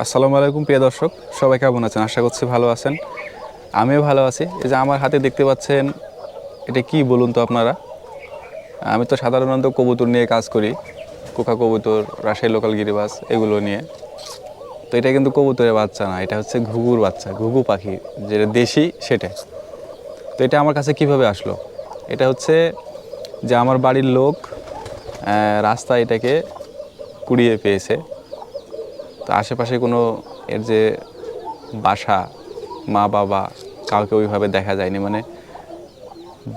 আসসালামু আলাইকুম, প্রিয় দর্শক। সবাই কেমন আছেন? আশা করছি ভালো আছেন। আমিও ভালো আছি। এই যে আমার হাতে দেখতে পাচ্ছেন, এটা কি বলুন তো আপনারা? আমি তো সাধারণত কবুতর নিয়ে কাজ করি। কোকা কবুতর, রাজশাহী লোকাল গিরিবাস, এগুলো নিয়ে। তো এটা কিন্তু কবুতরের বাচ্চা না, এটা হচ্ছে ঘুঘুর বাচ্চা, ঘুঘু পাখি, যেটা দেশি, সেটা। তো এটা আমার কাছে কীভাবে আসলো? এটা হচ্ছে যে আমার বাড়ির লোক রাস্তায় এটাকে কুড়িয়ে পেয়েছে। তো আশেপাশে কোনো এর যে বাসা, মা, বাবা কাউকে ওইভাবে দেখা যায়নি। মানে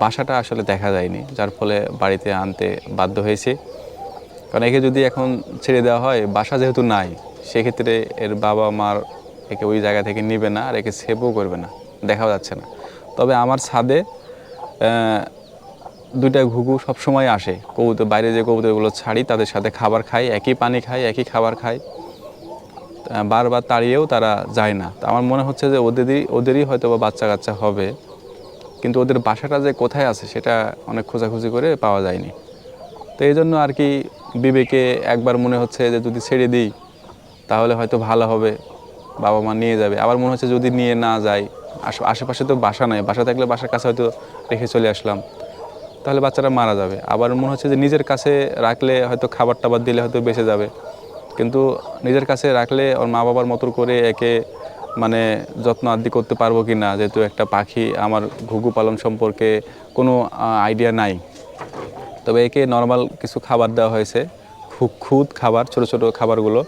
বাসাটা আসলে দেখা যায়নি, যার ফলে বাড়িতে আনতে বাধ্য হয়েছে। কারণ একে যদি এখন ছেড়ে দেওয়া হয়, বাসা যেহেতু নাই, সেক্ষেত্রে এর বাবা মার একে ওই জায়গা থেকে নিবে না আর একে সেভও করবে না, দেখাও যাচ্ছে না। তবে আমার ছাদে দুইটা ঘুঘু সবসময় আসে। কবুতর, বাইরে যে কবুতরগুলো ছাড়ি, তাদের সাথে খাবার খাই, একই পানি খাই, একই খাবার খাই। বারবার তাড়িয়েও তারা যায় না। তো আমার মনে হচ্ছে যে ওদেরই ওদেরই হয়তো বা বাচ্চা কাচ্চা হবে। কিন্তু ওদের বাসাটা যে কোথায় আছে সেটা অনেক খোঁজাখুঁজি করে পাওয়া যায়নি। তো এই জন্য আর কি বিবেকে একবার মনে হচ্ছে যে যদি ছেড়ে দিই, তাহলে হয়তো ভালো হবে, বাবা মা নিয়ে যাবে। আবার মনে হচ্ছে যদি নিয়ে না যায় আশ- আশেপাশে তো বাসা নাই, বাসা থাকলে বাসার কাছে হয়তো রেখে চলে আসলাম। তাহলে বাচ্চারা মারা যাবে। আবার মনে হচ্ছে যে নিজের কাছে রাখলে হয়তো খাবার টাবার দিলে হয়তো বেঁচে যাবে। কিন্তু নিজের কাছে রাখলে ওর মা বাবার মতো করে একে মানে যত্ন আদি করতে পারব কি না? যেহেতু একটা পাখি, আমার ঘুঘু পালন সম্পর্কে কোনো আইডিয়া নাই। তবে একে নর্মাল কিছু খাবার দেওয়া হয়েছে। খুদ খাবার, ছোট ছোট খাবারগুলো।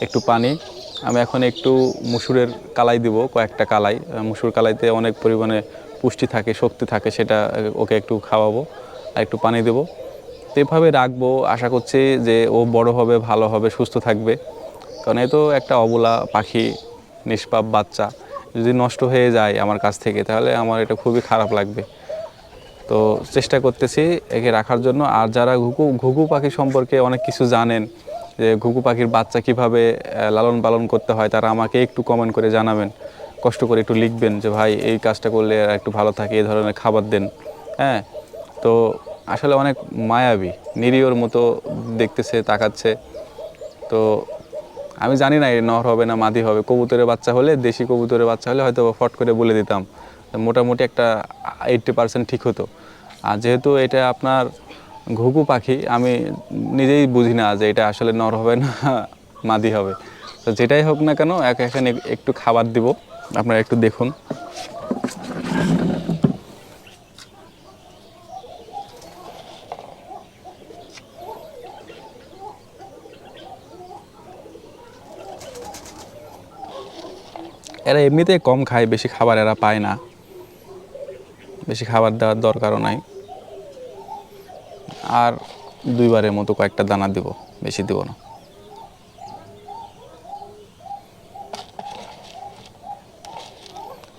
একটু পানি। আমি এখন একটু মুসুরের কালাই দিব, কয়েকটা কালাই। মুসুর কালাইতে অনেক পরিমাণে পুষ্টি থাকে, শক্তি থাকে, সেটা ওকে একটু খাওয়াবো। আর একটু পানি দেবো। এভাবে রাখব, আশা করছি যে ও বড় হবে, ভালো হবে, সুস্থ থাকবে। কারণ এ তো একটা অবলা পাখি, নিষ্পাপ বাচ্চা। যদি নষ্ট হয়ে যায় আমার কাছ থেকে, তাহলে আমার এটা খুবই খারাপ লাগবে। তো চেষ্টা করতেছি একে রাখার জন্য। আর যারা ঘুঘু ঘুঘু পাখি সম্পর্কে অনেক কিছু জানেন, যে ঘুঘু পাখির বাচ্চা কীভাবে লালন পালন করতে হয়, তারা আমাকে একটু কমেন্ট করে জানাবেন। কষ্ট করে একটু লিখবেন যে, ভাই, এই কাজটা করলে একটু ভালো থাকে, এই ধরনের খাবার দেন। হ্যাঁ? তো আসলে অনেক মায়াবী, নিরীহর মতো দেখতেছে, তাকাচ্ছে। তো আমি জানি না এ নর হবে না মাদি হবে। কবুতরের বাচ্চা হলে, দেশি কবুতরের বাচ্চা হলে হয়তো ফট করে বলে দিতাম। মোটামুটি একটা এইট্টি পার্সেন্ট ঠিক হতো। আর যেহেতু এটা আপনার ঘুঘু পাখি, আমি নিজেই বুঝি না যে এটা আসলে নর হবে না মাদি হবে। তো যেটাই হোক না কেন, এক এখানে একটু খাবার দিব। আপনারা একটু দেখুন। এরা এমনিতেই কম খায়, বেশি খাবার এরা পায় না। বেশি খাবার দেওয়ার দরকারও নাই। আর দুইবারের মতো কয়েকটা দানা দিব, বেশি দিব না।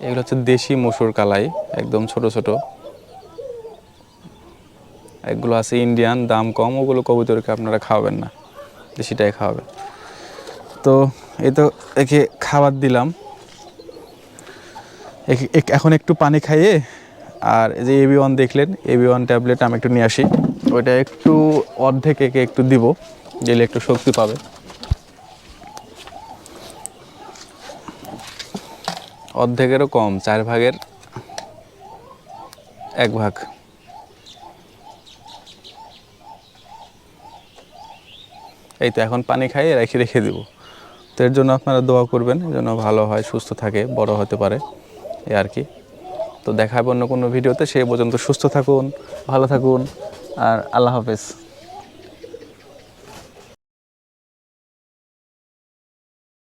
এগুলো হচ্ছে দেশি মসুর কালাই, একদম ছোট ছোট। এগুলো আছে ইন্ডিয়ান, দাম কম, ওগুলো কবুতরকে আপনারা খাওয়াবেন না, দেশিটাই খাওয়াবেন। তো এই তো একে খাবার দিলাম। এখন একটু পানি খাইয়ে আর যে এবি ওয়ান দেখলেন এবি ওয়ান ট্যাবলেট আমি একটু নিয়ে আসি। ওইটা একটু অর্ধেক একে একটু দিব, দিলে একটু শক্তি পাবে। অর্ধেকেরও কম, চার ভাগের এক ভাগ। এই তো এখন পানি খাইয়ে রেখে রেখে দিব। তো এর জন্য আপনারা দোয়া করবেন, যেন ভালো হয়, সুস্থ থাকে, বড় হতে পারে। এই আর কি। তো দেখা হবে অন্য কোনো ভিডিওতে, সে পর্যন্ত সুস্থ থাকুন, ভালো থাকুন, আর আল্লাহ হাফেজ।